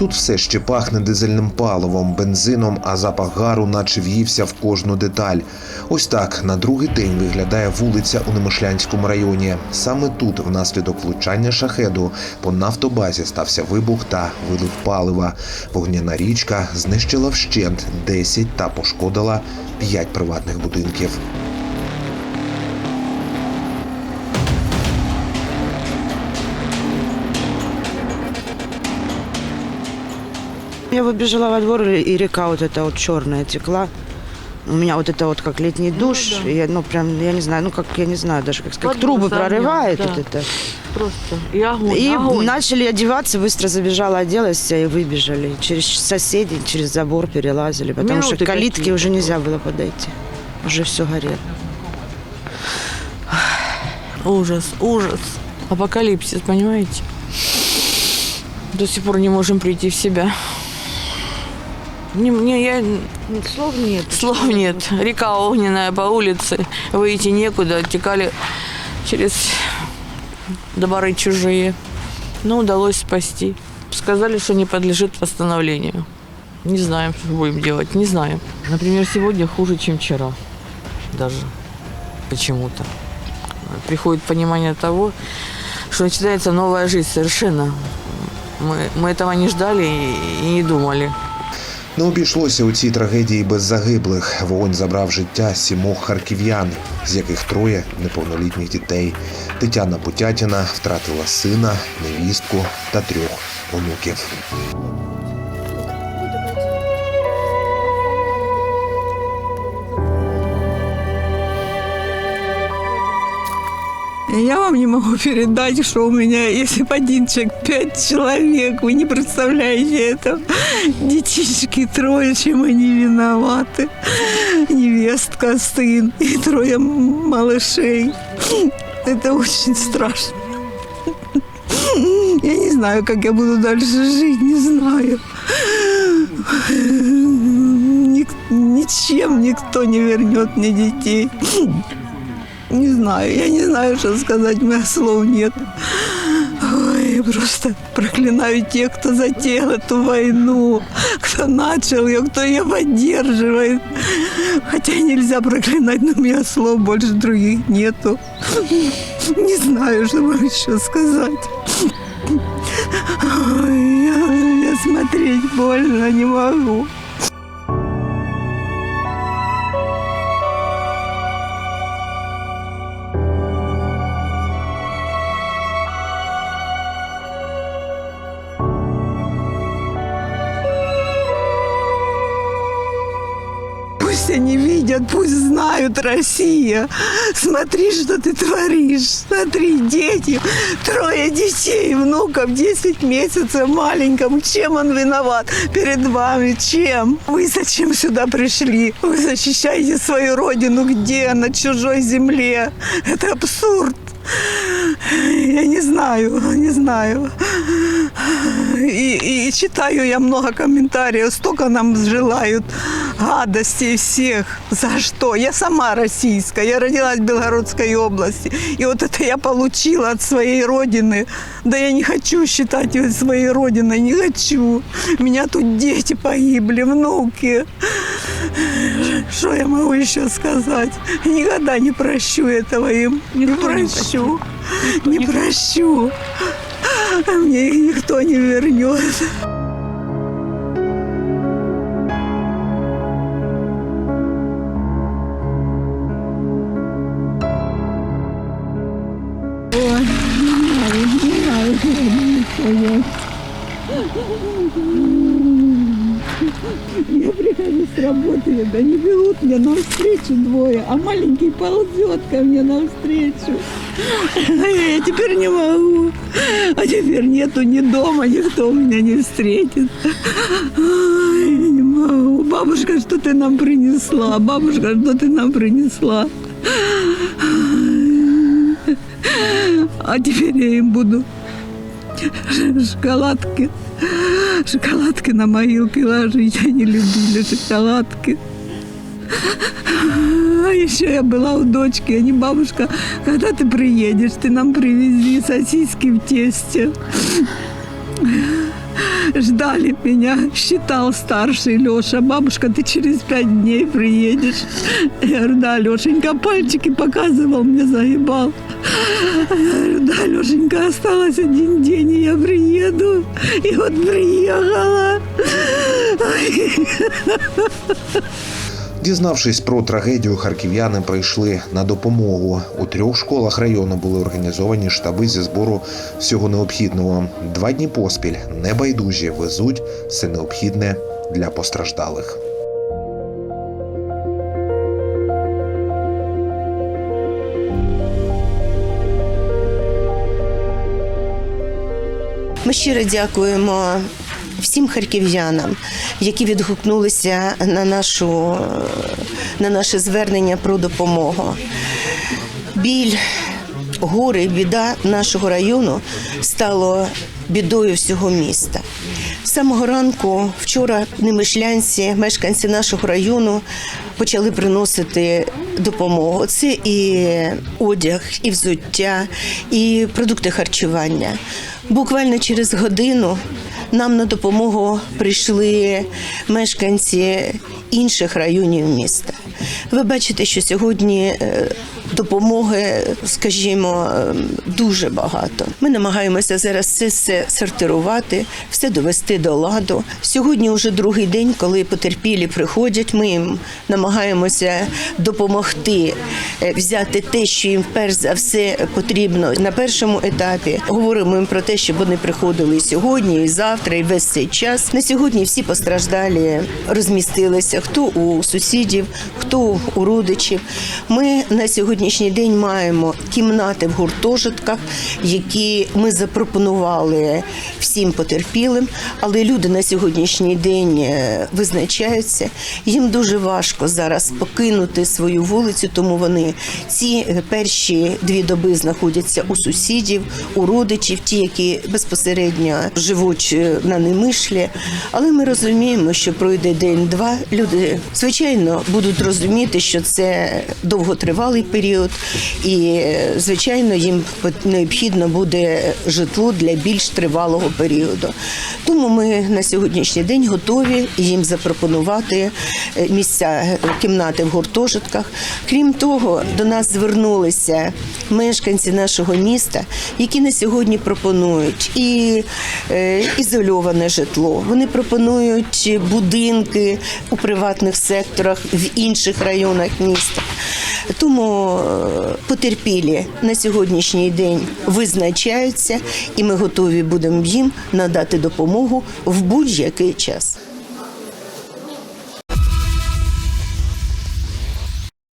Тут все ще пахне дизельним паливом, бензином, а запах гару наче в'ївся в кожну деталь. Ось так на другий день виглядає вулиця у Немишлянському районі. Саме тут, внаслідок влучання шахеду, по нафтобазі стався вибух та вилив палива. Вогняна річка знищила вщент 10 та пошкодила 5 приватних будинків. Я выбежала во двор, и река вот эта вот черная текла. У меня вот это вот как летний душ. да. и я, ну, прям, я не знаю, ну, как, я не знаю даже, как, Под трубы глазами, прорывает да. вот это. Просто. И огонь, И огонь. начали одеваться, быстро забежала, оделась и выбежали. Через соседей, через забор перелазили, потому что Минуты к калитке уже нельзя было подойти. Уже все горело. Ужас, ужас. Апокалипсис, понимаете? До сих пор не можем прийти в себя. Не, мне, я, Слов нет. слов нет. Река огненная по улице. Выйти некуда. Текали через дворы чужие. Но удалось спасти. Сказали, что не подлежит восстановлению. Не знаем, что будем делать. Не знаем. Например, сегодня хуже, чем вчера. Даже. Почему-то. Приходит понимание того, что начинается новая жизнь совершенно. Мы, мы этого не ждали и, и не думали. Не обійшлося у цій трагедії без загиблих. Вогонь забрав життя сімох харків'ян, з яких троє неповнолітніх дітей. Тетяна Путятіна втратила сина, невістку та трьох онуків. Я вам не могу передать, что у меня, если бы один человек, пять человек, вы не представляете это. Детишки трое, чем они виноваты. Невестка, сын и трое малышей. Это очень страшно. Я не знаю, как я буду дальше жить, не знаю. Ничем никто не вернет мне детей. Не знаю, я не знаю, что сказать, у меня слов нет. Ой, просто проклинаю тех, кто затеял эту войну, кто начал ее, кто ее поддерживает. Хотя нельзя проклинать, но у меня слов больше других нету. Не знаю, что вам еще сказать. Ой, я, я смотреть больно не могу. Видят, пусть знают, Россия. Смотри, что ты творишь. Смотри, дети, трое детей, внуков, 10 месяцев маленькому. Чем он виноват перед вами? Чем? Вы зачем сюда пришли? Вы защищаете свою родину где? На чужой земле. Это абсурд. Я не знаю, не знаю. И, и читаю я много комментариев, столько нам желают гадостей всех. За что? Я сама российская, я родилась в Белгородской области. И вот это я получила от своей родины. Да я не хочу считать ее своей родиной, не хочу. У меня тут дети погибли, внуки. Что я могу еще сказать? Никогда не прощу этого им. Не прощу. Не прощу. А мне их никто не вернет. Я прихожу с работы, они берут меня навстречу двое, а маленький ползет ко мне навстречу. Я теперь не могу. А теперь нету ни дома, никто меня не встретит. Ой, не могу. Бабушка, что ты нам принесла? Бабушка, что ты нам принесла? А теперь я им буду шоколадки. Шоколадки на могилке ложить. Они любили шоколадки. А еще я была у дочки. Они, бабушка, когда ты приедешь, ты нам привези сосиски в тесте. ждали меня. Считал старший Леша, бабушка, ты через пять дней приедешь. Я говорю, да, Лешенька, пальчики показывал, мне загибал. Я говорю, да, Лешенька, осталось один день, и я приеду. И вот приехала. Дізнавшись про трагедію, харків'яни прийшли на допомогу. У трьох школах району були організовані штаби зі збору всього необхідного. Два дні поспіль небайдужі везуть все необхідне для постраждалих. Ми щиро дякуємо всім харків'янам, які відгукнулися на, нашу, на наше звернення про допомогу. Біль, горе, і біда нашого району стало бідою всього міста. З самого ранку вчора немишлянці, мешканці нашого району почали приносити допомогу. Це і одяг, і взуття, і продукти харчування. Буквально через годину нам на допомогу прийшли мешканці інших районів міста. Ви бачите, що сьогодні е, допомоги, скажімо, е, дуже багато. Ми намагаємося зараз це все сортирувати, все довести до ладу. Сьогодні вже другий день, коли потерпілі приходять. Ми їм намагаємося допомогти е, взяти те, що їм перш за все потрібно на першому етапі. Говоримо їм про те, щоб вони приходили і сьогодні, і завтра, і весь цей час. На сьогодні всі постраждалі розмістилися. Хто у сусідів, хто у родичів. Ми на сьогоднішній день маємо кімнати в гуртожитках, які ми запропонували всім потерпілим, але люди на сьогоднішній день е, визначаються. Їм дуже важко зараз покинути свою вулицю, тому вони ці е, перші дві доби знаходяться у сусідів, у родичів, ті, які безпосередньо живуть е, на немишлі. Але ми розуміємо, що пройде день-два. Люди звичайно будуть розуміти, що це довготривалий період, і е, звичайно їм необхідно буде житло для більш тривалого періоду. Тому ми на сьогоднішній день готові їм запропонувати е, місця е, кімнати в гуртожитках. Крім того, до нас звернулися мешканці нашого міста, які на сьогодні пропонують і ізольоване житло. Вони пропонують будинки у приватних секторах в інших районах міста. Тому е, потерпілі на сьогоднішній день визначаються, і ми готові будемо їм надати допомогу в будь-який час.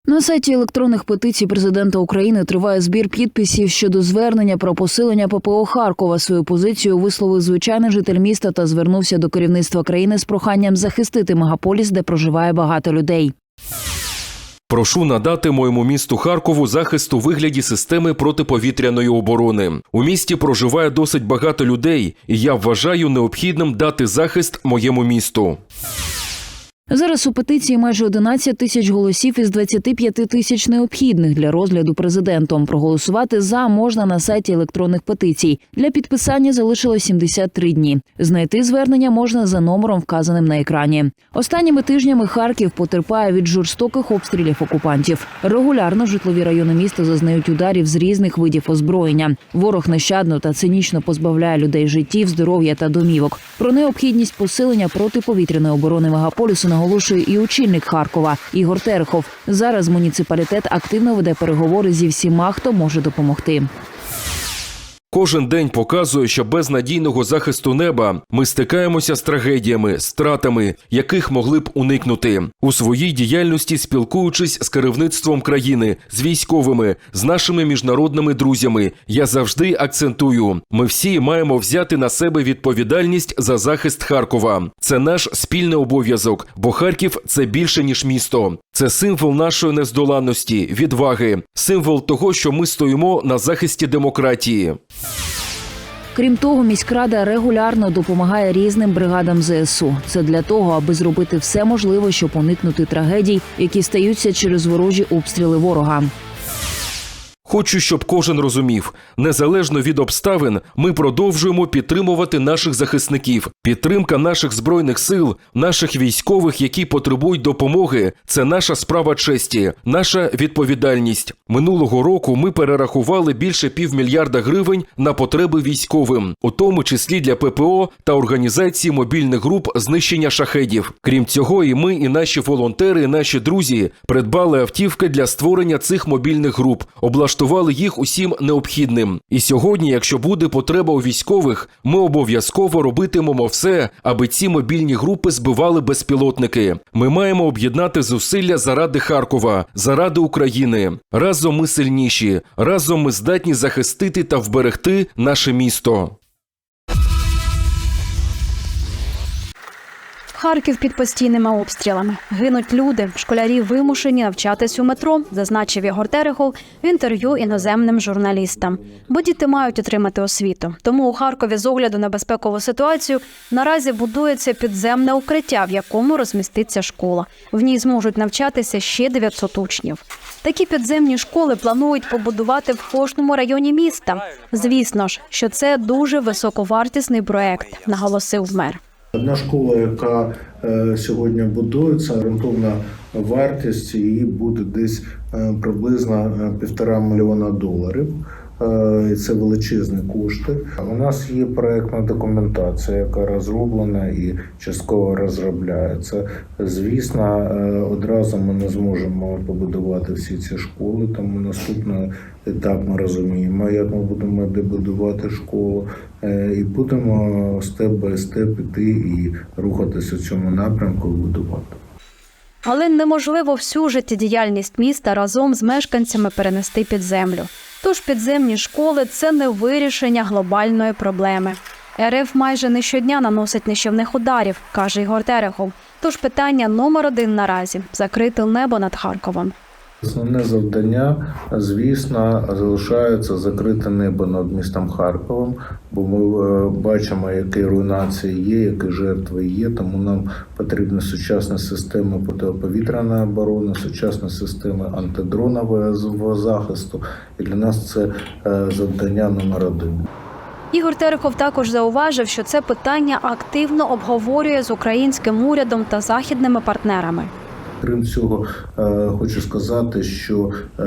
На сайті електронних петицій президента України триває збір підписів щодо звернення про посилення ППО Харкова. Свою позицію висловив звичайний житель міста та звернувся до керівництва країни з проханням захистити мегаполіс, де проживає багато людей. Прошу надати моєму місту Харкову захист у вигляді системи протиповітряної оборони. У місті проживає досить багато людей, і я вважаю необхідним дати захист моєму місту. Зараз у петиції майже 11 тисяч голосів із 25 тисяч необхідних для розгляду президентом. Проголосувати за можна на сайті електронних петицій. Для підписання залишилось 73 дні. Знайти звернення можна за номером, вказаним на екрані. Останніми тижнями Харків потерпає від жорстоких обстрілів окупантів. Регулярно житлові райони міста зазнають ударів з різних видів озброєння. Ворог нещадно та цинічно позбавляє людей життів, здоров'я та домівок. Про необхідність посилення протиповітряної оборони мегаполісу наголошує і очільник Харкова Ігор Терехов. Зараз муніципалітет активно веде переговори зі всіма, хто може допомогти. Кожен день показує, що без надійного захисту неба ми стикаємося з трагедіями, стратами, яких могли б уникнути у своїй діяльності, спілкуючись з керівництвом країни, з військовими, з нашими міжнародними друзями. Я завжди акцентую: ми всі маємо взяти на себе відповідальність за захист Харкова. Це наш спільний обов'язок, бо Харків це більше ніж місто. Це символ нашої нездоланності, відваги, символ того, що ми стоїмо на захисті демократії. Крім того, міськрада регулярно допомагає різним бригадам ЗСУ. Це для того, аби зробити все можливе, щоб уникнути трагедій, які стаються через ворожі обстріли ворога. Хочу, щоб кожен розумів, незалежно від обставин, ми продовжуємо підтримувати наших захисників. Підтримка наших збройних сил, наших військових, які потребують допомоги, це наша справа честі, наша відповідальність. Минулого року ми перерахували більше півмільярда гривень на потреби військовим, у тому числі для ППО та організації мобільних груп знищення шахедів. Крім цього, і ми, і наші волонтери, і наші друзі придбали автівки для створення цих мобільних груп, облаштували їх усім необхідним. І сьогодні, якщо буде потреба у військових, ми обов'язково робитимемо все, аби ці мобільні групи збивали безпілотники. Ми маємо об'єднати зусилля заради Харкова, заради України. Разом ми сильніші, разом ми здатні захистити та вберегти наше місто. Харків під постійними обстрілами. Гинуть люди, школярі вимушені навчатись у метро, зазначив Ігор Терехов в інтерв'ю іноземним журналістам. Бо діти мають отримати освіту. Тому у Харкові з огляду на безпекову ситуацію наразі будується підземне укриття, в якому розміститься школа. В ній зможуть навчатися ще 900 учнів. Такі підземні школи планують побудувати в кожному районі міста. Звісно ж, що це дуже високовартісний проект, наголосив мер. Одна школа, яка е, сьогодні будується, орієнтовна вартість її буде десь е, приблизно е, півтора мільйона доларів. Е, І це величезні кошти. У нас є проектна документація, яка розроблена і частково розробляється. Звісно, е, одразу ми не зможемо побудувати всі ці школи. Тому наступний етап ми розуміємо, як ми будемо дебудувати школу, Е, і будемо степ бай степ іти і рухатися у цьому напрямку будувати. Але неможливо всю життєдіяльність міста разом з мешканцями перенести під землю. Тож підземні школи це не вирішення глобальної проблеми. РФ майже не щодня наносить нищівних ударів, каже Ігор Терехов. Тож питання номер один наразі закрити небо над Харковом. Основне завдання, звісно, залишається закрите небо над містом Харковом, бо ми е, бачимо, які руйнації є, які жертви є. Тому нам потрібна сучасна система протиповітряної оборони, сучасна система антидронового захисту. І для нас це е, завдання номер один. Ігор Терехов також зауважив, що це питання активно обговорює з українським урядом та західними партнерами. Крім цього, е, хочу сказати, що е,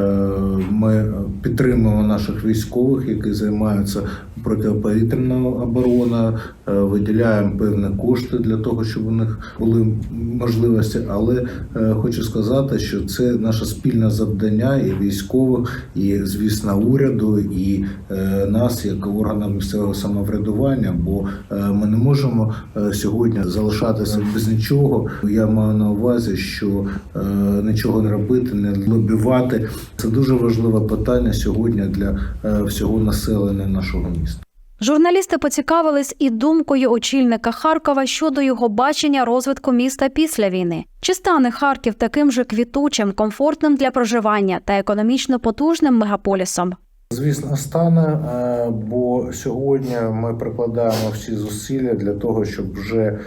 ми підтримуємо наших військових, які займаються протиповітряною обороною, виділяємо певні кошти для того, щоб у них були можливості. Але е, хочу сказати, що це наше спільне завдання і військових, і звісно, уряду, і е, нас, як органів місцевого самоврядування. Бо е, ми не можемо е, сьогодні залишатися без нічого. Я маю на увазі, що е, нічого не робити, не лобівати. Це дуже важливе питання сьогодні для е, всього населення нашого міста. Журналісти поцікавились і думкою очільника Харкова щодо його бачення розвитку міста після війни. Чи стане Харків таким же квітучим, комфортним для проживання та економічно потужним мегаполісом? Звісно, стане, е, бо сьогодні ми прикладаємо всі зусилля для того, щоб вже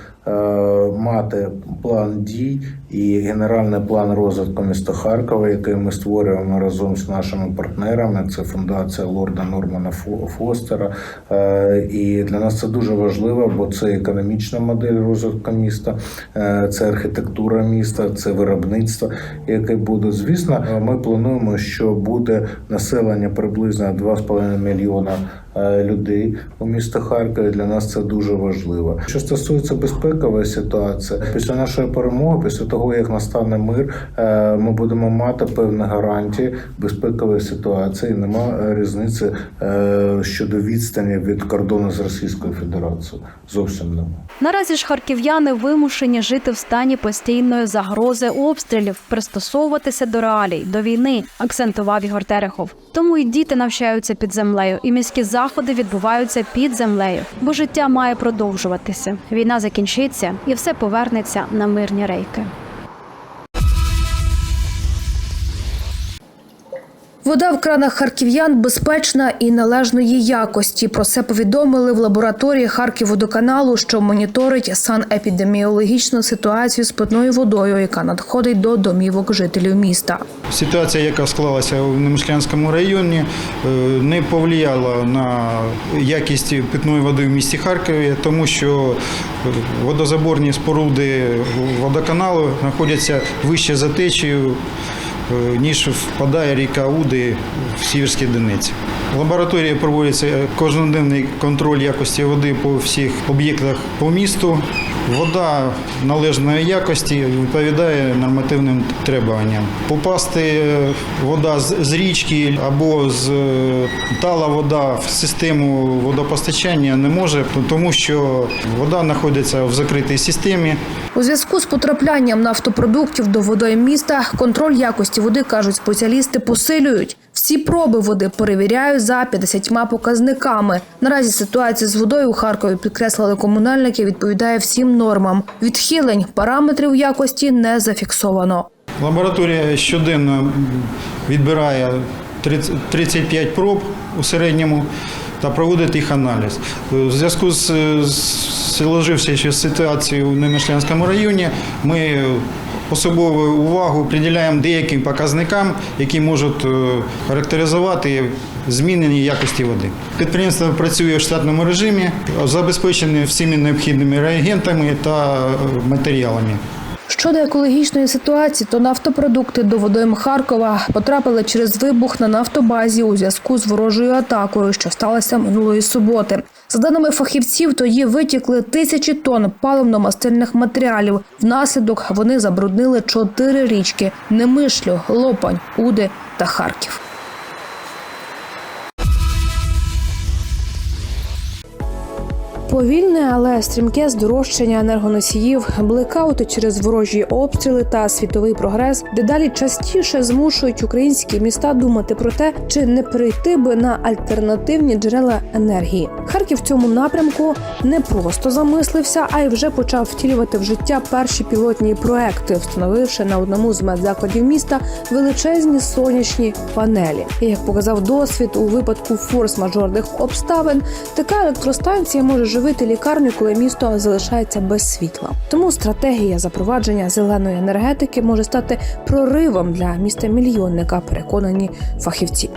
мати план дій і генеральний план розвитку міста Харкова, який ми створюємо разом з нашими партнерами. Це фундація Лорда Нормана Фостера. Е, І для нас це дуже важливо, бо це економічна модель розвитку міста, е, це архітектура міста, це виробництво, яке буде. Звісно, ми плануємо, що буде населення приблизно 2,5 мільйона е, людей у місті Харкові. Для нас це дуже важливо. Що стосується безпекової ситуації, після нашої перемоги, після того як настане мир, е, ми будемо мати певні гарантії безпекової ситуації. Нема е, різниці е, щодо відстані від кордону з Російською Федерацією. Зовсім нема. Наразі ж харків'яни вимушені жити в стані постійної загрози обстрілів, пристосовуватися до реалій, до війни, акцентував Ігор Терехов. Тому і діти навчаються під землею, і міські заходи відбуваються під землею, бо життя має продовжуватися. Війна закінчиться і все повернеться на мирні рейки. Вода в кранах харків'ян безпечна і належної якості. Про це повідомили в лабораторії Харківводоканалу, що моніторить санепідеміологічну ситуацію з питною водою, яка надходить до домівок жителів міста. Ситуація, яка склалася у Немишлянському районі, е, не повлияла на якість питної води в місті Харкові, тому що е, водозаборні споруди водоканалу знаходяться вище за течією, ніж впадає ріка Уди в Сіверській Дениці. В лабораторії проводиться кожноденний контроль якості води по всіх об'єктах по місту. Вода належної якості відповідає нормативним требуванням. Попасти е, вода з річки або з е, тала вода в систему водопостачання не може, тому що вода знаходиться в закритій системі. У зв'язку з потраплянням нафтопродуктів до водойм міста контроль якості води, кажуть спеціалісти, посилюють. Всі проби води перевіряють за 50 показниками. Наразі ситуація з водою у Харкові підкреслили комунальники, відповідає всім нормам. Відхилень параметрів якості не зафіксовано. Лабораторія щоденно відбирає 30 35 проб у середньому та проводить їх аналіз. У зв'язку з, сложившою ситуацією в Немишлянському районі ми особливу увагу приділяємо деяким показникам, які можуть е, характеризувати змінені якості води. Підприємство працює в штатному режимі, забезпечене всіми необхідними реагентами та е, матеріалами. Щодо екологічної ситуації, то нафтопродукти до водойм Харкова потрапили через вибух на нафтобазі у зв'язку з ворожою атакою, що сталося минулої суботи. За даними фахівців, тоді витікли тисячі тонн паливно-мастильних матеріалів. Внаслідок вони забруднили чотири річки: Немишлю, Лопань, Уди та Харків. Повільне, але стрімке здорожчання енергоносіїв, блекаути через ворожі обстріли та світовий прогрес дедалі частіше змушують українські міста думати про те, чи не перейти би на альтернативні джерела енергії. Харків в цьому напрямку не просто замислився, а й вже почав втілювати в життя перші пілотні проекти, встановивши на одному з медзакладів міста величезні сонячні панелі. Як показав досвід у випадку форс-мажорних обставин, така електростанція може живити лікарню, коли місто залишається без світла. Тому стратегія запровадження зеленої енергетики може стати проривом для міста мільйонника. Переконані фахівці.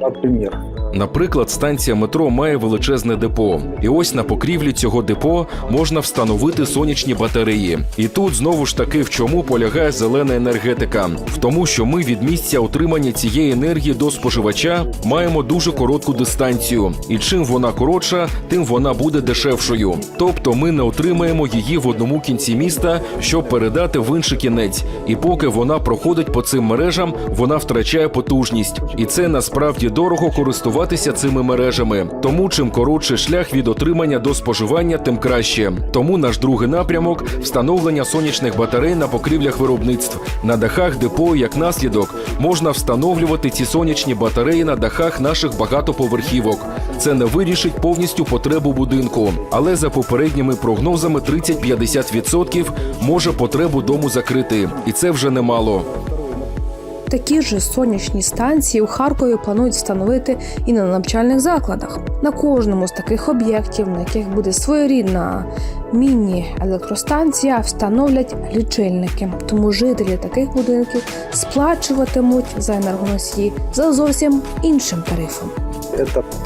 Наприклад, Наприклад, станція метро має величезне депо, і ось на покрівлі цього депо можна встановити сонячні батареї. І тут знову ж таки в чому полягає зелена енергетика? В тому, що ми від місця отримання цієї енергії до споживача маємо дуже коротку дистанцію, і чим вона коротша, тим вона буде дешевшою. Тобто ми не отримаємо її в одному кінці міста, щоб передати в інший кінець. І поки вона проходить по цим мережам, вона втрачає потужність, і це насправді дорого користуватися цими мережами. Тому чим коротший шлях від отримання до споживання, тим краще. Тому наш другий напрямок встановлення сонячних батарей на покрівлях виробництв. На дахах депо, як наслідок, можна встановлювати ці сонячні батареї на дахах наших багатоповерхівок. Це не вирішить повністю потребу будинку, але за попередніми прогнозами 30-50% може потребу дому закрити, і це вже немало. Такі ж сонячні станції у Харкові планують встановити і на навчальних закладах. На кожному з таких об'єктів, на яких буде своєрідна міні-електростанція, встановлять лічильники. Тому жителі таких будинків сплачуватимуть за енергоносії за зовсім іншим тарифом.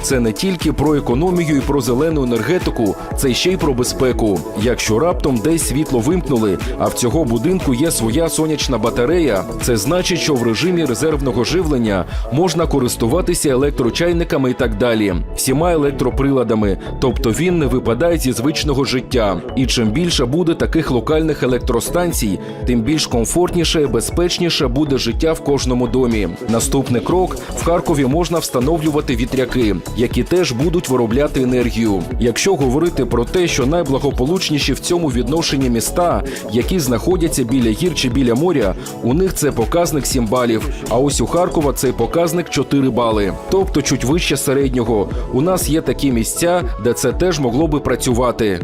Це не тільки про економію і про зелену енергетику, це ще й про безпеку. Якщо раптом десь світло вимкнули, а в цього будинку є своя сонячна батарея, це значить, що в режимі резервного живлення можна користуватися електрочайниками і так далі, всіма електроприладами, тобто він не випадає зі звичного життя. І чим більше буде таких локальних електростанцій, тим більш комфортніше і безпечніше буде життя в кожному домі. Наступний крок в Харкові можна встановлювати вітряки, які теж будуть виробляти енергію. Якщо говорити про те, що найблагополучніші в цьому відношенні міста, які знаходяться біля гір чи біля моря, у них це показник 7 балів. А ось у Харкова цей показник 4 бали, тобто чуть вище середнього. У нас є такі місця, де це теж могло би працювати.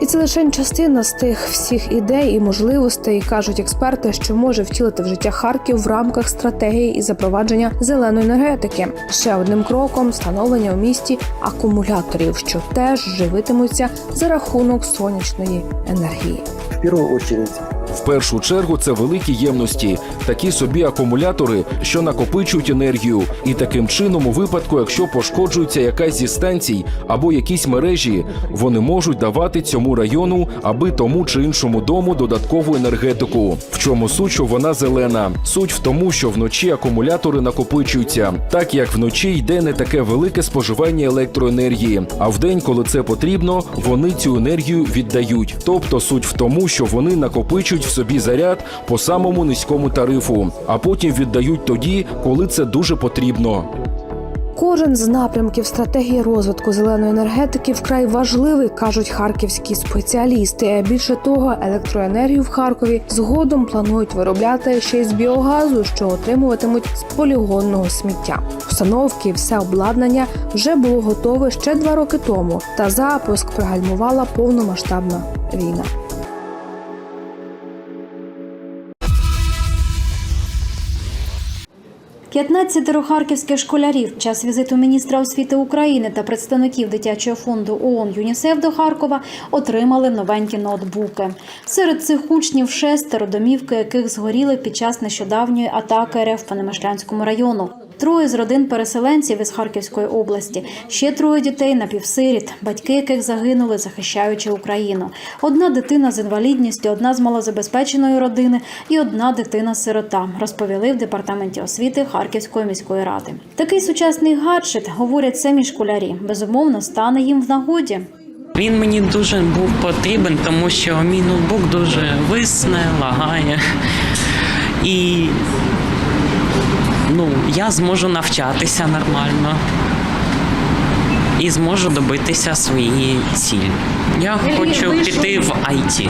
І це лише частина з тих всіх ідей і можливостей, кажуть експерти, що може втілити в життя Харків в рамках стратегії і запровадження зеленої енергетики. Ще одним кроком встановлення у місті акумуляторів, що теж живитимуться за рахунок сонячної енергії. В першу очередь В першу чергу це великі ємності, такі собі акумулятори, що накопичують енергію, і таким чином, у випадку, якщо пошкоджується якась зі станцій або якісь мережі, вони можуть давати цьому району аби тому чи іншому дому додаткову енергетику. В чому суть, що вона зелена? Суть в тому, що вночі акумулятори накопичуються, так як вночі йде не таке велике споживання електроенергії. А вдень, коли це потрібно, вони цю енергію віддають. Тобто суть в тому, що вони накопичують в собі заряд по самому низькому тарифу, а потім віддають тоді, коли це дуже потрібно. Кожен з напрямків стратегії розвитку зеленої енергетики вкрай важливий, кажуть харківські спеціалісти. Більше того, електроенергію в Харкові згодом планують виробляти ще й з біогазу, що отримуватимуть з полігонного сміття. Установки все обладнання вже було готове ще два роки тому. Та запуск пригальмувала повномасштабна війна. П'ятнадцятеро харківських школярів час візиту міністра освіти України та представників дитячого фонду ООН ЮНІСЕФ до Харкова отримали новенькі ноутбуки. Серед цих учнів шестеро, домівки яких згоріли під час нещодавньої атаки РФ по Немишлянському району. Троє з родин переселенців із Харківської області, ще троє дітей напівсиріт, батьки яких загинули, захищаючи Україну. Одна дитина з інвалідністю, одна з малозабезпеченої родини і одна дитина-сирота, розповіли в департаменті освіти Харківської міської ради. Такий сучасний гаджет, говорять самі школярі, безумовно стане їм в нагоді. Він мені дуже був потрібен, тому що мій ноутбук дуже висне, лагає. І ну, я зможу навчатися нормально і зможу добитися своєї цілі. Я хочу піти в IT,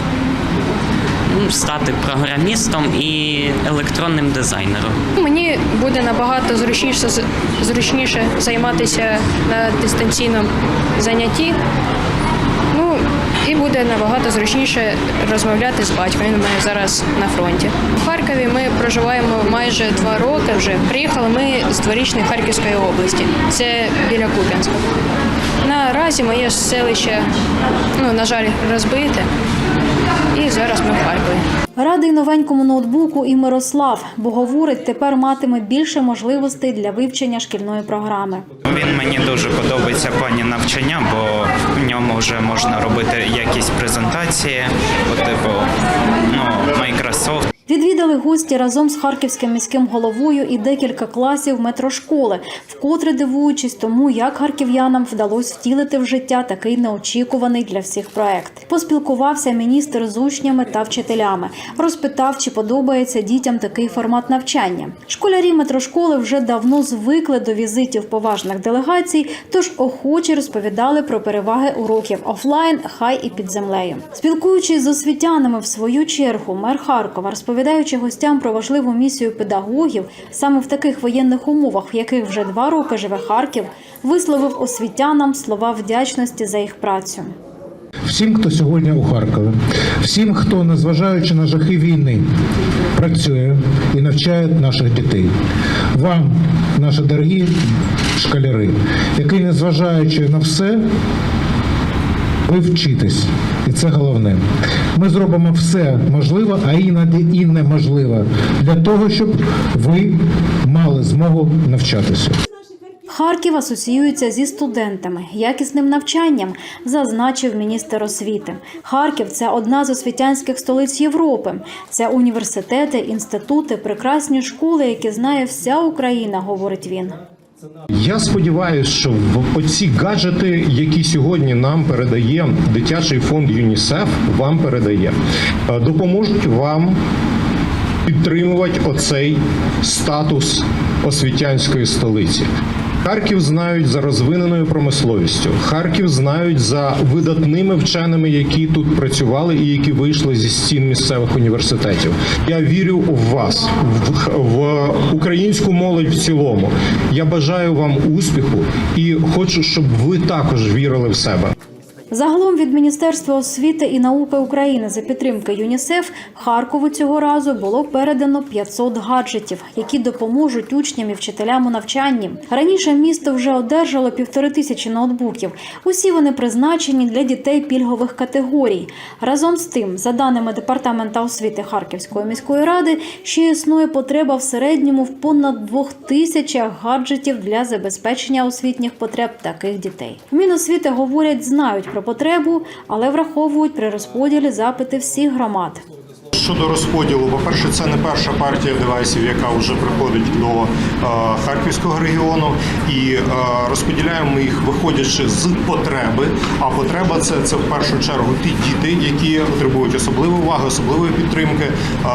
ну, стати програмістом і електронним дизайнером. Мені буде набагато зручніше зручніше займатися на дистанційному занятті. Буде набагато зручніше розмовляти з батьком. Він має зараз на фронті. В Харкові ми проживаємо майже два роки вже. Приїхали ми з дворічної Харківської області. Це біля Куп'янська. Наразі моє селище, ну на жаль, розбите. І зараз ми в Харкові. Радий новенькому ноутбуку і Мирослав, бо говорить, тепер матиме більше можливостей для вивчення шкільної програми. Він мені дуже подобається плані навчання, бо в ньому вже можна робити якісь презентації, по типу ну, Microsoft. Відвідали гості разом з харківським міським головою і декілька класів метрошколи, вкотре дивуючись тому, як харків'янам вдалося втілити в життя такий неочікуваний для всіх проект. Поспілкувався міністр з учнями та вчителями, розпитав, чи подобається дітям такий формат навчання. Школярі метрошколи вже давно звикли до візитів поважних делегацій, тож охоче розповідали про переваги уроків офлайн, хай і під землею. Спілкуючись з освітянами, в свою чергу, мер Харкова розповідаючи гостям про важливу місію педагогів саме в таких воєнних умовах, в яких вже два роки живе Харків, висловив освітянам слова вдячності за їх працю. Всім, хто сьогодні у Харкові, всім, хто, незважаючи на жахи війни, працює і навчає наших дітей. Вам, наші дорогі школяри, які, незважаючи на все, ви вчитесь, і це головне. Ми зробимо все можливе, а іноді і неможливе для того, щоб ви мали змогу навчатися. Харків асоціюється зі студентами, якісним навчанням, зазначив міністр освіти. Харків це одна з освітянських столиць Європи. Це університети, інститути, прекрасні школи, які знає вся Україна, говорить він. Я сподіваюся, що оці гаджети, які сьогодні нам передає дитячий фонд ЮНІСЕФ, вам передає, е, допоможуть вам підтримувати оцей статус освітянської столиці. Харків знають за розвиненою промисловістю. Харків знають за видатними вченими, які тут працювали і які вийшли зі стін місцевих університетів. Я вірю в вас, в, в українську молодь в цілому. Я бажаю вам успіху і хочу, щоб ви також вірили в себе. Загалом від Міністерства освіти і науки України за підтримки ЮНІСЕФ Харкову цього разу було передано 500 гаджетів, які допоможуть учням і вчителям у навчанні. Раніше місто вже одержало півтори тисячі ноутбуків. Усі вони призначені для дітей пільгових категорій. Разом з тим, за даними департамента освіти Харківської міської ради, ще існує потреба в середньому в понад двох тисячах гаджетів для забезпечення освітніх потреб таких дітей. В Міносвіти говорять, знають про потребу, але враховують при розподілі запити всіх громад. Щодо розподілу, по-перше, це не перша партія девайсів, яка вже приходить до е, Харківського регіону, і е, розподіляємо їх виходячи з потреби. А потреба це, це в першу чергу ті діти, які потребують особливої уваги, особливої підтримки. Е,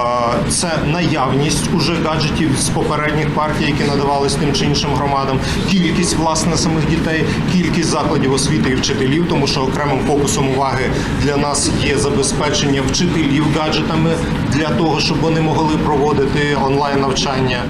це наявність уже гаджетів з попередніх партій, які надавались тим чи іншим громадам, кількість власне самих дітей, кількість закладів освіти і вчителів, тому що окремим фокусом уваги для нас є забезпечення вчителів гаджетами для того, щоб вони могли проводити онлайн навчання.